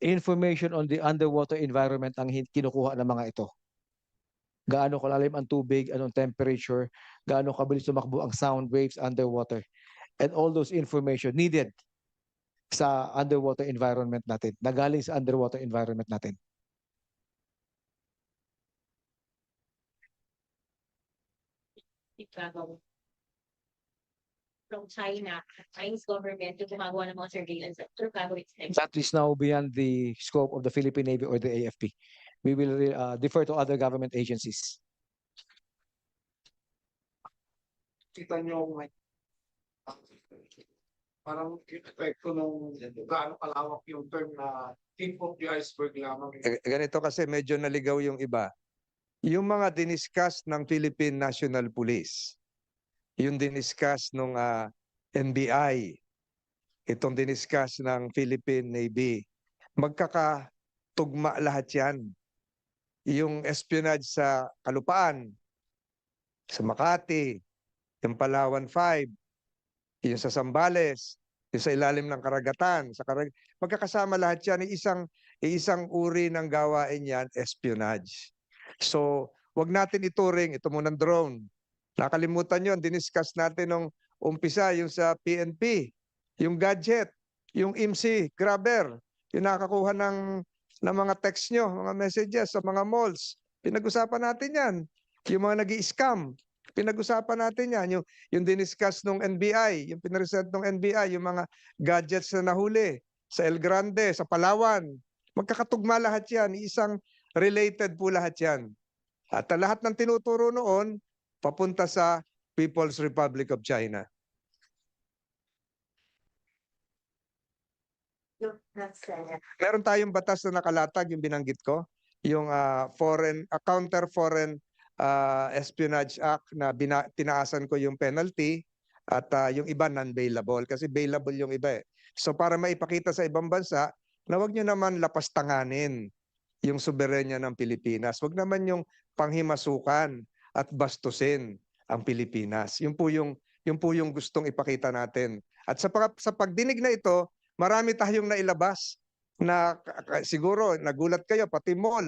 information on the underwater environment ang kinukuha ng mga ito. Gaano kalalim ang tubig, anong temperature, gaano kabilis tumakbo ang sound waves underwater. And all those information needed sa underwater environment natin, nagaling sa underwater environment natin. Chicago. From China, Chinese government to gumagawa ng mga surveillance at Chicago itself. That is now beyond the scope of the Philippine Navy or the AFP. We will uh, defer to other government agencies. kita nyo may parang yung epekto nung gaano kalawak yung term na tip of the iceberg lamang. Ganito kasi medyo naligaw yung iba. Yung mga diniscuss ng Philippine National Police, yung diniscuss ng NBI, itong diniscuss ng Philippine Navy, magkakatugma lahat yan. Yung espionage sa Kalupaan, sa Makati, yung Palawan 5, yung sa Sambales, yung sa ilalim ng karagatan, sa karag magkakasama lahat yan, isang isang uri ng gawain yan, espionage. So, wag natin ituring, ito munang drone. Nakalimutan yun, diniscuss natin nung umpisa, yung sa PNP, yung gadget, yung IMSI, grabber, yung nakakuha ng, ng mga text nyo, mga messages sa mga malls. Pinag-usapan natin yan. Yung mga nag scam pinag-usapan natin yan. Yung, yung diniscuss nung NBI, yung pinresent ng NBI, yung mga gadgets na nahuli sa El Grande, sa Palawan. Magkakatugma lahat yan. Isang related po lahat yan. At ah, lahat ng tinuturo noon, papunta sa People's Republic of China. Meron tayong batas na nakalatag, yung binanggit ko, yung ah, foreign, ah, counter foreign ah, espionage act na bina, tinaasan ko yung penalty at ah, yung iba non-bailable kasi bailable yung iba eh. So para maipakita sa ibang bansa na wag nyo naman lapastanganin yung soberenya ng Pilipinas. Wag naman yung panghimasukan at bastusin ang Pilipinas. Yun po yung yun po yung gustong ipakita natin. At sa sa pagdinig na ito, marami tayong nailabas na siguro nagulat kayo pati mall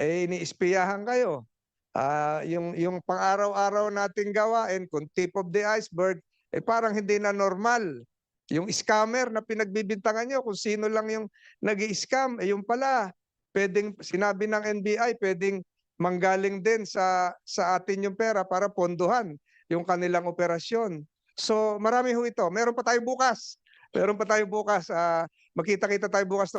eh iniispiyahan kayo. Ah, yung yung pang-araw-araw nating gawain kung tip of the iceberg eh parang hindi na normal. Yung scammer na pinagbibintangan nyo, kung sino lang yung nag scam eh yung pala, pwedeng, sinabi ng NBI, pwedeng manggaling din sa, sa atin yung pera para ponduhan yung kanilang operasyon. So marami ho ito. Meron pa tayo bukas. Meron pa tayo bukas. ah, Makita-kita tayo bukas